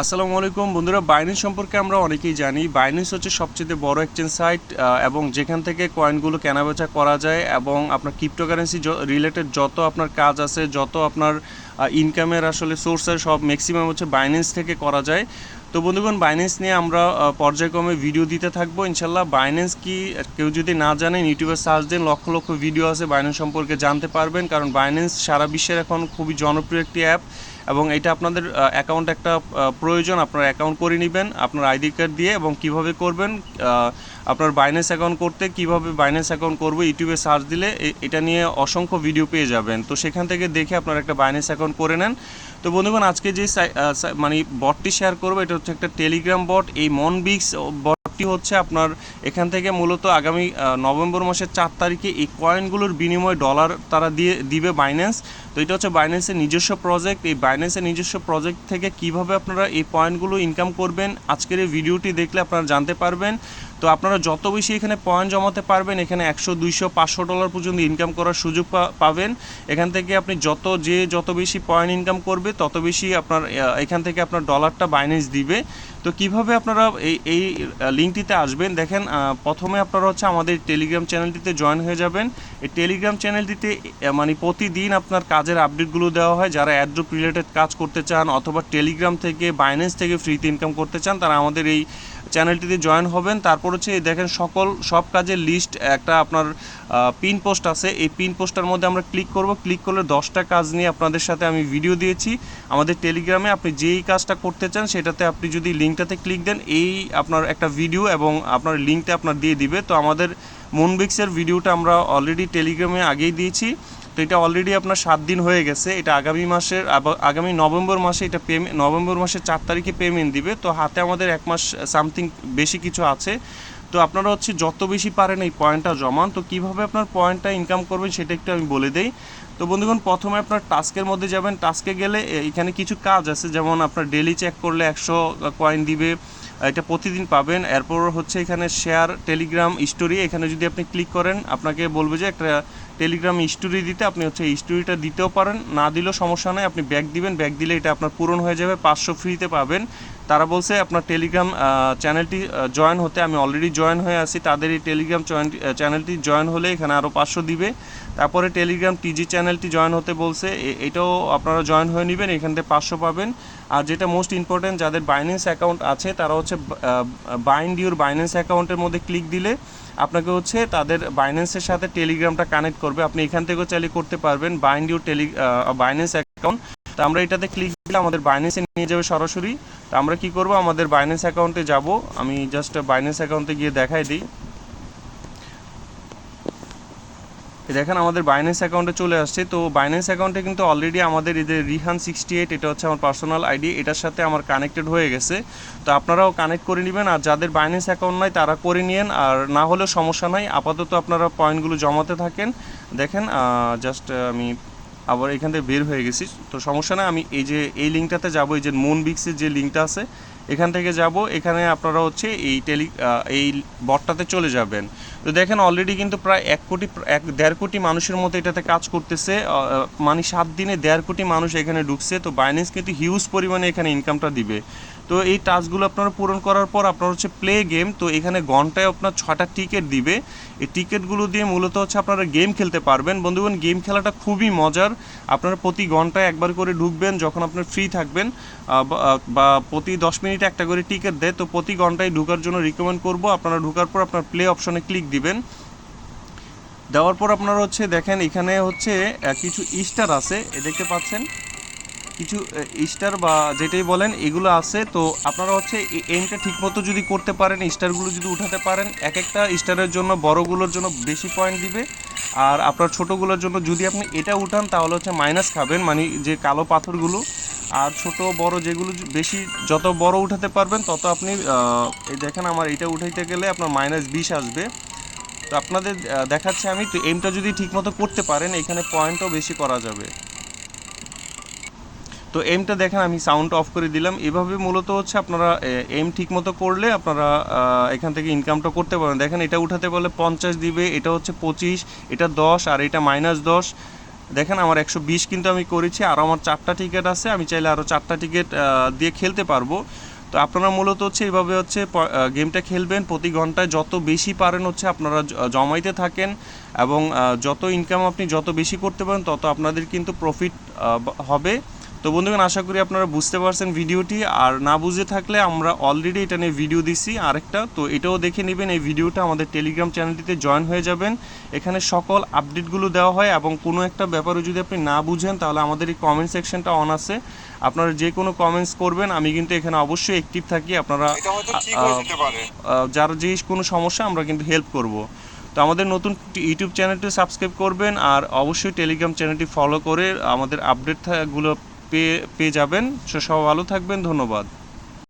আসসালামু আলাইকুম। বন্ধুরা বাইন্যান্স সম্পর্কে আমরা অনেকেই জানি। বাইন্যান্স হচ্ছে সবচেয়ে বড় এক্সচেঞ্জ সাইট এবং যেখান থেকে কয়েনগুলো কেনাবেচা করা যায় এবং আপনার ক্রিপ্টোকারেন্সি রিলেটেড যত আপনার কাজ আছে, যত আপনার ইনকামের আসলে সোর্সের সব ম্যাক্সিমাম হচ্ছে বাইন্যান্স থেকে করা যায়। তো বন্ধুগণ বাইন্যান্স নিয়ে আমরা পর্যায়ক্রমে ভিডিও দিতে থাকব। ইনশাল্লাহ বাইন্যান্স কি, কেউ যদি না জানেন, ইউটিউবে সার্চ দেন, লক্ষ লক্ষ ভিডিও আছে বাইন্যান্স সম্পর্কে জানতে পারবেন। কারণ বাইন্যান্স সারা বিশ্বের এখন খুবই জনপ্রিয় একটি অ্যাপ এবং এটা আপনাদের অ্যাকাউন্ট একটা প্রয়োজন। আপনার অ্যাকাউন্ট করে নেবেন, আপনার আইডি কার্ড দিয়ে এবং কীভাবে করবেন আপনার বাইন্যান্স অ্যাকাউন্ট করতে, কীভাবে বাইন্যান্স অ্যাকাউন্ট করব, ইউটিউবে সার্চ দিলে এটা নিয়ে অসংখ্য ভিডিও পেয়ে যাবেন। তো সেখান থেকে দেখে আপনার একটা বাইন্যান্স অ্যাকাউন্ট করে নেন। তো বন্ধুগণ, আজকে যে মানে বটটি শেয়ার করব, এটা হচ্ছে একটা টেলিগ্রাম বট এই মনবিক্স বটটি হচ্ছে আপনার এখান থেকে মূলত আগামী নভেম্বর মাসের চার তারিখে এই কয়েনগুলোর বিনিময়ে ডলার তারা দিয়ে, দিবে বাইন্যান্স তো এটা হচ্ছে বাইন্যান্সের নিজস্ব প্রজেক্ট এই বাইন্যান্সের নিজস্ব প্রজেক্ট থেকে কীভাবে আপনারা এই পয়েন্টগুলো ইনকাম করবেন, আজকের এই ভিডিওটি দেখলে আপনারা জানতে পারবেন। তো আপনারা যত বেশি এখানে পয়েন্ট জমাতে পারবেন, এখানে একশো, দুইশো, পাঁচশো ডলার পর্যন্ত ইনকাম করার সুযোগ পাবেন। এখান থেকে আপনি যত, যে যত বেশি পয়েন্ট ইনকাম করবে, তত বেশি আপনার এখান থেকে আপনার ডলারটা বাইন্যান্স দিবে। তো কীভাবে আপনারা এই এই লিঙ্কটিতে আসবেন? দেখেন প্রথমে আপনারা হচ্ছে আমাদের টেলিগ্রাম চ্যানেলটিতে জয়েন হয়ে যাবেন। এই টেলিগ্রাম চ্যানেলটিতে মানে প্রতিদিন আপনার কাজের আপডেটগুলো দেওয়া হয়। যারা অ্যাড্রপ রিলেটেড কাজ করতে চান অথবা টেলিগ্রাম থেকে বাইন্যান্স থেকে ফ্রিতে ইনকাম করতে চান, তারা আমাদের এই চ্যানেলটিতে জয়েন হবেন। তারপর হচ্ছে দেখেন সকল, সব কাজের লিস্ট একটা আপনার পিন পোস্ট আছে। এই পিন পোস্টার মধ্যে আমরা ক্লিক করব। ক্লিক করলে দশটা কাজ নিয়ে আপনাদের সাথে আমি ভিডিও দিয়েছি। আমাদের টেলিগ্রামে আপনি যেই কাজটা করতে চান, সেটাতে আপনি যদি লিঙ্কটাতে ক্লিক দেন, এই আপনার একটা ভিডিও এবং আপনার লিঙ্কটা আপনার দিয়ে দিবে। তো আমাদের মুনবিক্সের ভিডিওটা আমরা অলরেডি টেলিগ্রামে আগেই দিয়েছি। তো এটা অলরেডি আপনার সাত দিন হয়ে গেছে। এটা আগামী মাসের আগামী নভেম্বর মাসে এটা পেমেন্ট নভেম্বর মাসের চার তারিখে পেমেন্ট দিবে। তো হাতে আমাদের এক মাস সামথিং বেশি কিছু আছে। তো আপনারা হচ্ছে যত বেশি পারেন এই পয়েন্টটা জমান। তো কীভাবে আপনার পয়েন্টটা ইনকাম করবেন সেটা একটু আমি বলে দেই। তো বন্ধুগণ, প্রথমে আপনার টাস্কের মধ্যে যাবেন। টাস্কে গেলে এখানে কিছু কাজ আছে। যেমন আপনার ডেলি চেক করলে একশো কয়েন দিবে এটা প্রতিদিন পাবেন। এরপর হচ্ছে এখানে শেয়ার টেলিগ্রাম স্টোরি এখানে যদি আপনি ক্লিক করেন, আপনাকে বলবে যে একটা টেলিগ্রাম স্টোরি দিতে আপনি হচ্ছে স্টোরিটা দিতেও পারেন। না দিলেও সমস্যা নয় আপনি ব্যাগ দিবেন। ব্যাগ দিলে এটা আপনার পূরণ হয়ে যাবে, পাঁচশো ফ্রিতে পাবেন। তারা বলছে আপনার টেলিগ্রাম চ্যানেলটি জয়েন হতে, আমি অলরেডি জয়েন হয়ে আছি। তাদের এই টেলিগ্রাম চ্যানেলটি জয়েন হলে এখানে আরও পাঁচশো দিবে। তারপরে টেলিগ্রাম টিজি চ্যানেলটি জয়েন হতে বলছে। এটাও আপনারা জয়েন হয়ে নেবেন, এখান থেকে পাঁচশো পাবেন। আর যেটা মোস্ট ইম্পর্টেন্ট যাদের বাইন্যান্স অ্যাকাউন্ট আছে, তারা হচ্ছে বাইন্ড ইউর বাইন্যান্স অ্যাকাউন্টের মধ্যে ক্লিক দিলে আপনাকে হচ্ছে তাদের বাইন্যান্সের সাথে টেলিগ্রামটা কানেক্ট করবে। আপনি এখান থেকেও চাইলে করতে পারবেন bind your tele Binance account তো আমরা এটাতে ক্লিক দিলে আমাদের বাইন্যান্সে নিয়ে যাবে সরাসরি। তো আমরা কি করব, আমাদের বাইন্যান্স অ্যাকাউন্টে যাব। আমি জাস্ট বাইন্যান্স অ্যাকাউন্টে গিয়ে দেখাই দিই এই দেখেন আমাদের বাইন্যান্স অ্যাকাউন্টে চলে আসছে। তো বাইন্যান্স অ্যাকাউন্টে কিন্তু অলরেডি আমাদের যে রিহান সিক্সটি এইট এটা হচ্ছে আমার পার্সোনাল আইডি এটার সাথে আমার কানেক্টেড হয়ে গেছে। তো আপনারাও কানেক্ট করে নেবেন আর যাদের বাইন্যান্স অ্যাকাউন্ট নাই, তারা করে নিন আর না হলেও সমস্যা নাই, আপাতত আপনারা পয়েন্টগুলো জমাতে থাকেন। দেখেন জাস্ট আমি আবার এখান থেকে বের হয়ে গেছি। তো সমস্যা না আমি এই যে, এই লিঙ্কটাতে যাব, এই যে মুন বিক্সের যে লিঙ্কটা আছে এখান থেকে যাব, এখানে আপনারা হচ্ছে এই টেলি এই বটটাতে চলে যাবেন। তো দেখেন অলরেডি কিন্তু প্রায় এক কোটি, এক দেড় কোটি মানুষের মতো এটাতে কাজ করতেছে মানে সাত দিনে দেড় কোটি মানুষ এখানে ঢুকছে, তো বাইন্যান্স কিন্তু হিউজ পরিমাণে এখানে ইনকামটা দিবে। তো এই টাস্কগুলো আপনারা পূরণ করার পর আপনার হচ্ছে প্লে গেম তো এখানে ঘন্টায় আপনার ছটা টিকিট দিবে। এই টিকিটগুলো দিয়ে মূলত হচ্ছে আপনারা গেম খেলতে পারবেন। বন্ধুগণ গেম খেলাটা খুবই মজার। আপনারা প্রতি ঘন্টায় একবার করে ঢুকবেন যখন আপনার ফ্রি থাকবেন। বা- প্রতি দশ মিনিটে একটা করে টিকিট দেয়। তো প্রতি ঘন্টায় ঢুকার জন্য রিকমেন্ড করব। আপনারা ঢুকার পর আপনার প্লে অপশনে ক্লিক দিবেন। দেওয়ার পর আপনারা হচ্ছে দেখেন, এখানে হচ্ছে কিছু স্টার আছে। এ দেখতে পাচ্ছেন। কিছু স্টার বা যেটাই বলেন, এগুলো আছে। তো আপনারা হচ্ছে এমটা ঠিকমতো যদি করতে পারেন স্টারগুলো যদি উঠাতে পারেন, এক একটা স্টারের জন্য, বড়গুলোর জন্য বেশি পয়েন্ট দিবে। আর আপনার ছোটোগুলোর জন্য যদি আপনি এটা উঠান, তাহলে হচ্ছে মাইনাস খাবেন মানে যে কালো পাথরগুলো। আর ছোট, বড় যেগুলো বেশি, যত বড় উঠাতে পারবেন, তত আপনি এই দেখেন আমার এটা উঠাইতে গেলে আপনার মাইনাস বিশ আসবে। তো আপনাদের দেখাচ্ছি আমি। তো এমটা যদি ঠিকমতো করতে পারেন, এখানে পয়েন্টও বেশি করা যাবে। তো এমটা দেখেন, আমি সাউন্ড অফ করে দিলাম। এভাবে মূলত হচ্ছে আপনারা এম ঠিক মতো করলে আপনারা এখান থেকে ইনকামটা করতে পারেন দেখেন, এটা উঠাতে বলে পঞ্চাশ দিবে, এটা হচ্ছে পঁচিশ, এটা দশ, আর এটা মাইনাস দশ। দেখেন, আমার একশো বিশ কিন্তু আমি করেছি, আর আমার চারটা টিকিট আছে, আমি চাইলে আরও চারটা টিকিট দিয়ে খেলতে পারব। তো আপনারা মূলত হচ্ছে এইভাবে হচ্ছে গেমটা খেলবেন। প্রতি ঘন্টায় যত বেশি পারেন হচ্ছে আপনারা জমাইতে থাকেন এবং যত ইনকাম আপনি যত বেশি করতে পারেন, তত আপনাদের কিন্তু প্রফিট হবে। তো বন্ধুগণ আশা করি আপনারা বুঝতে পারছেন ভিডিওটি। আর না বুঝে থাকলে আমরা অলরেডি এটা নিয়ে ভিডিও দিছি আরেকটা। তো এটাও দেখে নেবেন এই ভিডিওটা আমাদের টেলিগ্রাম চ্যানেলটিতে জয়েন হয়ে যাবেন। এখানে সকল আপডেটগুলো দেওয়া হয় এবং কোনো একটা ব্যাপারে যদি আপনি না বুঝেন তাহলে আমাদের এই কমেন্ট সেকশনটা অন আছে। আপনারা যে কোনো কমেন্টস করবেন আমি কিন্তু এখানে অবশ্যই অ্যাক্টিভ থাকি আপনারা যার যে কোনো সমস্যা আমরা কিন্তু হেল্প করব। তো আমাদের নতুন ইউটিউব চ্যানেলটি সাবস্ক্রাইব করবেন আর অবশ্যই টেলিগ্রাম চ্যানেলটি ফলো করে আমাদের আপডেটগুলো পেয়ে পেয়ে যাবেন। সো সবাই ভালো থাকবেন ধন্যবাদ।